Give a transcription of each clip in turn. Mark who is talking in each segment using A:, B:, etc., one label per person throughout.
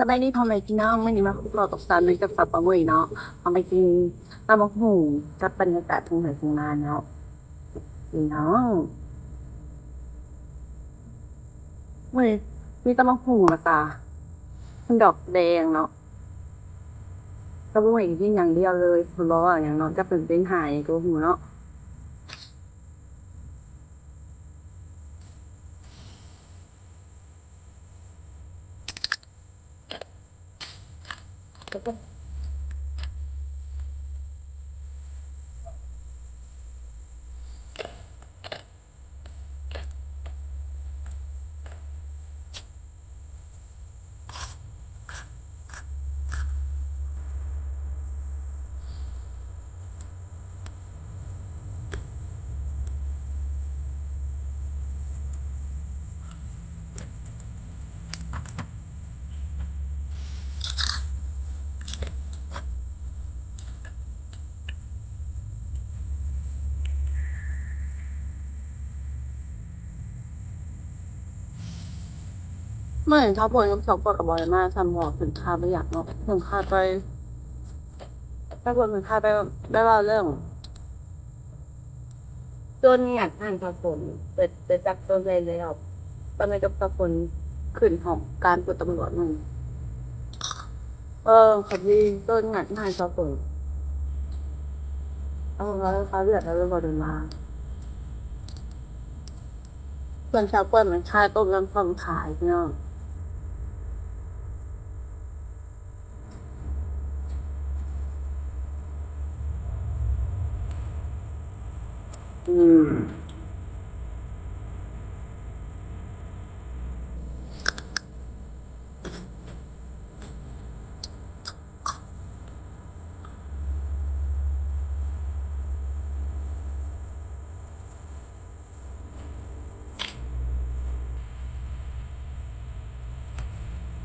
A: สบายดีพ่อแม่พี่น้องไม่นี้มาพบเราตกสันเลยกับสับปะเวยเนาะเอาไปกินตำบักหุ่งกับบรรยากาศทุ่งไร่ทุ่งนาเนาะพี่น้องเว้ยมีตำบักหุ่งละกาเป็นดอกแดงเนาะก็บ่ไหวกินอย่างเดียวเลยคุณบอกว่าอย่างเนาะจะเป็นเป็นหายตัวหูเนาะ เมื่อเห็นชอบบ่นกับสองปกับบอยมากทำหัวถึงคาไปอยากเนาะถึงคาไปไปบนถึงคาไปได้ว่าเรื่องจนอยากอ่านสะสนเปิดเปิดจากต้นเลยแล้วตอนนี้กับสะสนขึ้นของการตรวจตำรวจหนึ่งเออคดีต้นงัดงานสะสนเอาแล้วเขาเลือดแล้วเรื่องบอลมาส่วนชาวเปิ้ลมันคายต้มน้ำความขายเนาะ อืม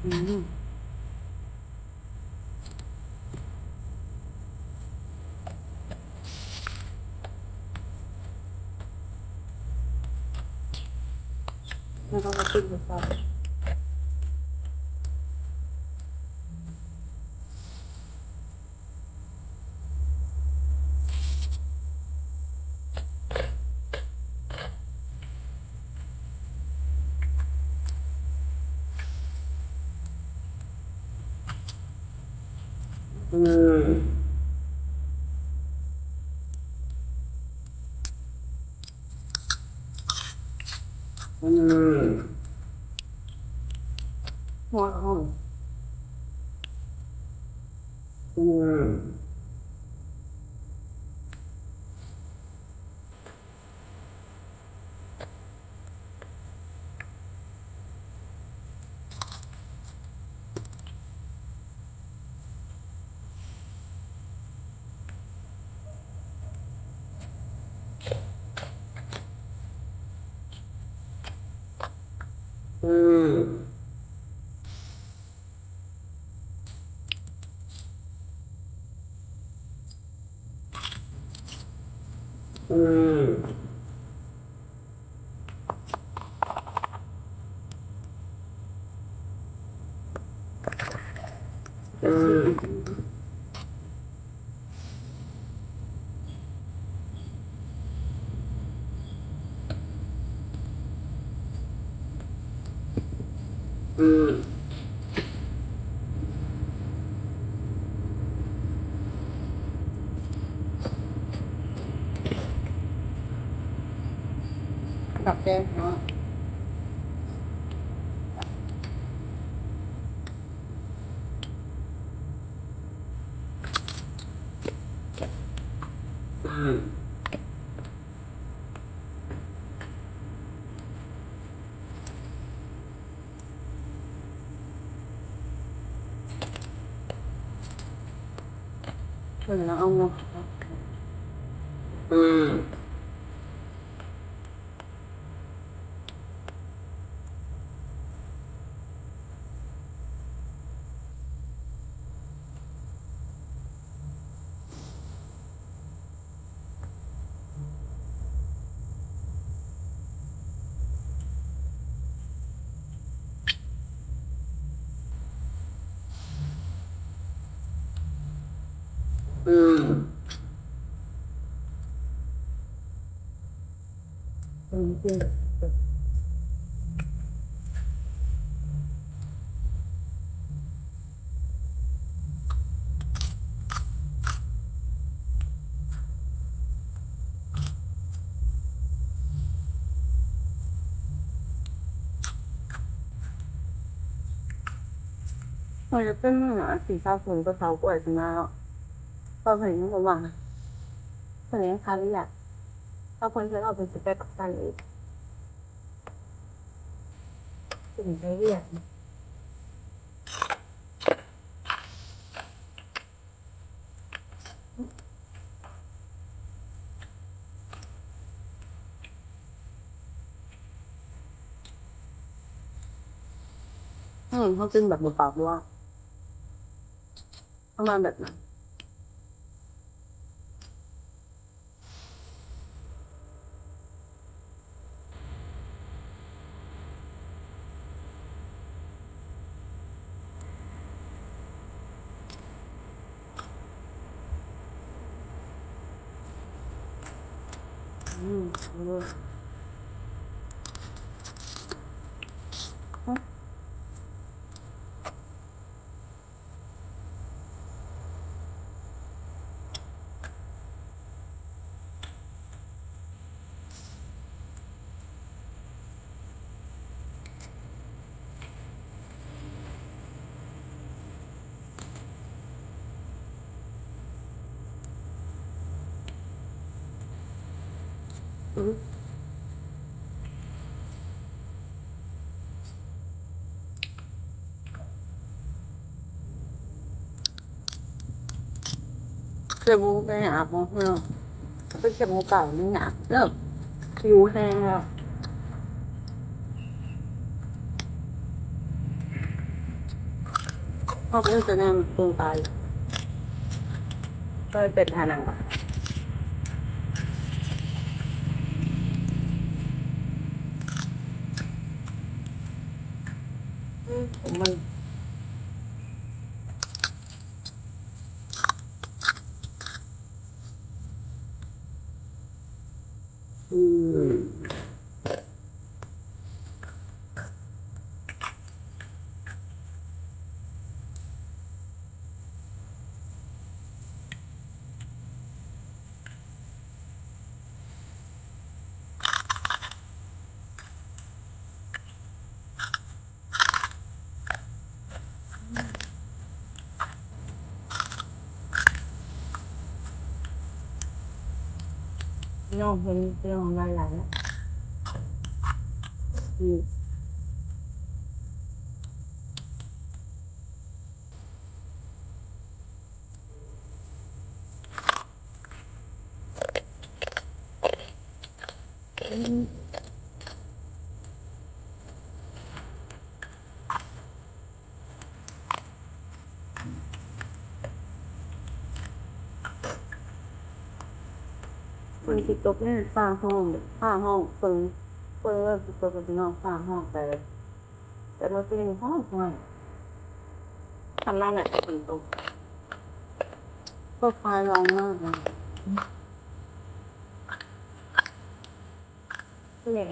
A: อื มแล้วก็มา ขึ้นไปฟังอืมอืมหัวห้องอืมอืม อืมอืมอืม ดับแดงเนาะอื อาเนาะอืมอืมอืมจริงมันจะเกับเทากล้วยขึ้นมาแล้วพอเห็นผมว่าเห็นคันแหละถ้าคนเคยเอาไปสเปคกันอีกถึงได้เรียกอืมเขากินแบบเปล่าๆด้วยประมาณแบบนั้น อืมเอาเลย ฮะ จ็บมูกไปหาหมอเพื่อนไปเจ็บมูกเก่านี่หนักเลิกคิวแห้งแล้วพอเป็นจะแนมตึงตายก็เป็นทานังอะอืมผมมันอืม น้องเป็นเรื่อง ปืนสิตกนี่ยฝ้าห้องฝ้าห้องปิงปิงแล้วติดตกกับพี่น้องฝ้าห้องแต่แต่เราเป็นห้องห้องทำหน้าไหนฝนตกก็คลายร้องมากเลยเหนื่อย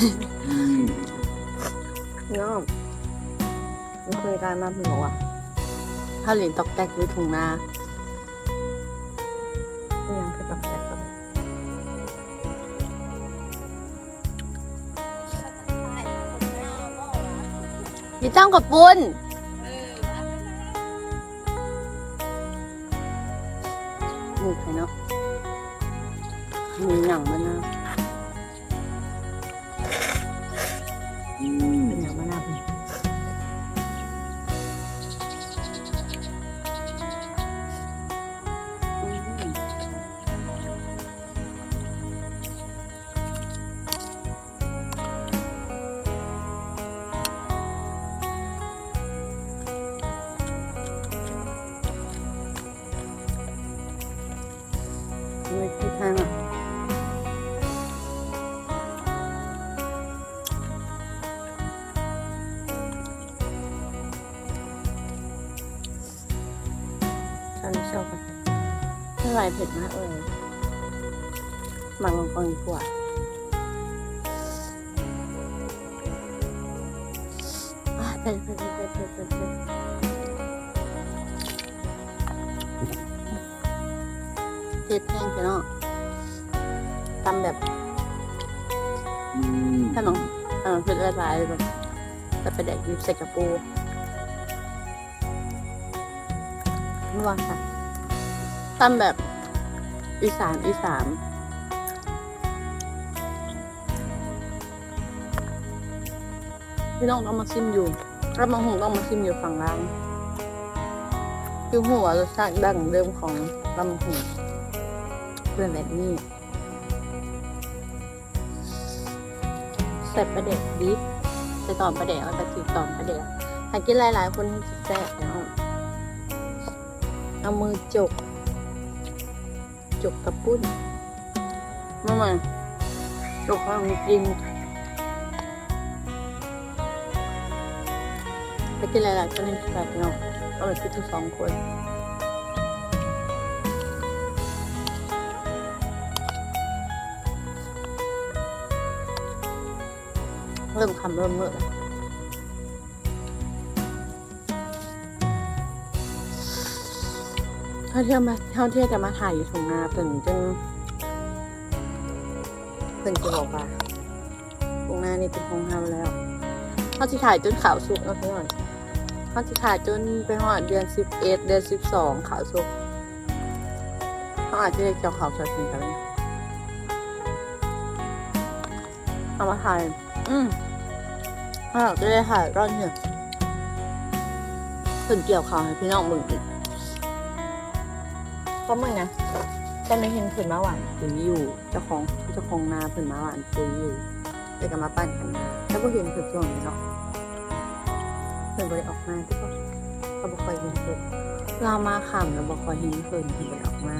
A: น้องไม่เคยได้มาพี่บอกว่าถ้าเหรียญตอกแตกหรือถุงนาก็ยังคือตอกแตกเลยมีจ้างกับปุ้นนี่ใครเนาะมีหนังมันนะ เเท่าไหรเผ็ดมากเลยหมักลงกองดีกว่าอะเผ็ดเผ็ดเผ็ดเผ็ดเผ็ดเผ็ดเผ็ดแห้งไปเนาะทำแบบขนมขนมเผ็ดละลายแบบจะไปแดกยิบใส่กระปูไม่ว่าค่ะทำแบบ อีสานอีสานพี่น้องต้องมาชิมอยู่ถ้ามาหงต้องมาชิมอยู่ฝั่งล่างคือหัวรสชาติดั้งเดิมของลำหงเพื่อนแบบนี้ใส่ประเด็กดิบใส่ตอนประเด็กแล้วก็ถือตอนประเด็กถ้ากินหลายๆ คนจะแซ่บเนาะเอามือจก จกกระปุ้นมามาจกข้างกินไปกินหลายๆคนนี่แบบเนาะเอาไปกินทั้งสองคนเริ่มคำเริ่มเมื่อาเที่ยวมาเท่าที่ยวจะมาถ่ายอยู่ตรงนาเพิ่นจึงเพิ่นจะบอกว่าตรงนานี่เป็นของเฮาแล้วเขาที่ถ่ายจนขาวสุกแล้วเพื่อนเขาที่ถ่ายจนไปหอดเดือนสิบเอ็ดเดือนสิบสองขาวสุกเขาอาจจะได้เกี่ยวขาวสวยขึ้นกันเอามาถ่ายอืมอ่าจะได้ถ่ายร่อนเนี่ยส่วนเกี่ยวขาวให้พี่น้องมึงอีก็เมึงนะแต่ไม่เห็นผืนมาหวานปุ๋ยอยู่เจ้าของเจ้าของนาผืนมาหวานปุ๋ยอยู่แต่ก็มาปั้นกันนะแล้วก็เห็นผืนช่วงนี้เนาะผืนบริออกมาที่ก็ก็บ่ค่อยเห็นผื่นเรามาขำแล้วบ่ค่อยเห็นผื่นผืนบริออกมา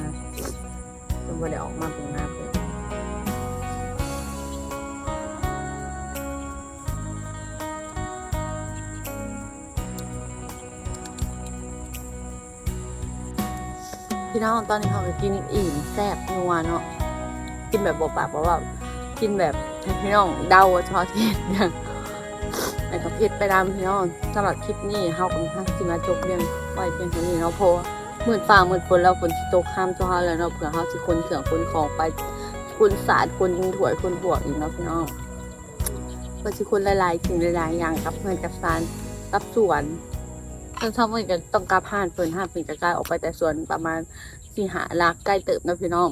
A: ผืนบริออกมาตรงหน้าผืน พี่น้องตอนนี้เขาก็กินอิ่มแซ่บนัวเนาะกินแบบบปากเพราะว่ากินแบบพี่น้องเดาว่าชอบกินอย่างแต่ก็ผิดไปตามพี่น้องสำหรับคลิปนี้เฮากับท่านสิมาจบเรื่องไว้เพียงเท่านี้เนาะเพราะว่ามืดฟ้ามืดฝนแล้วฝนสิตกข้ามตัวเฮาแล้วเนาะเผื่อเฮาสิคนเขื่องคนของไปคนสาดคนยิงถวยคนบวกอีกเนาะพี่น้องก็สิคนหลายๆสิ่งหลายๆอย่างกับเพื่อนกับซานกับสวน เพิ่นทำเหมือนกันต้องกลับผ่านเพิ่นห้าปีจะกลายออกไปแต่ส่วนประมาณสี่หาลักใกล้เติบนะพี่น้อง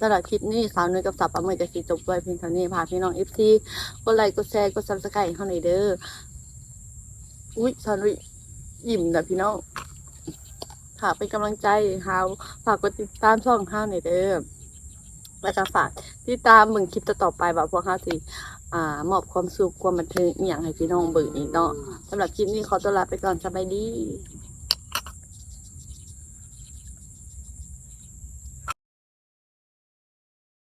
A: ตลอดคลิปนี้สาวนุ้ยกับสาวปลาเมยจะสีจบไว้เพียงเท่านี้พาพี่น้องเอฟซีกดไลค์กดแชร์กดซับสไครต์เข้าในอยเด้ออุ้ยสาวนุ้ยยิ้มนะพี่น้องฝากเป็นกำลังใจฮาฝากกดติดตามช่องเฮาในอยเด้อแล้วก็ฝากติดตามมึงคลิปต่อไปแบบพวกเฮาสิ อ่ามอบความสุขความบันเทิงอหย่างให้พี่น้องเบิ่งอีกเนาะสำหรับคลิปนี้ขอตัวลาไปก่อนสบายดี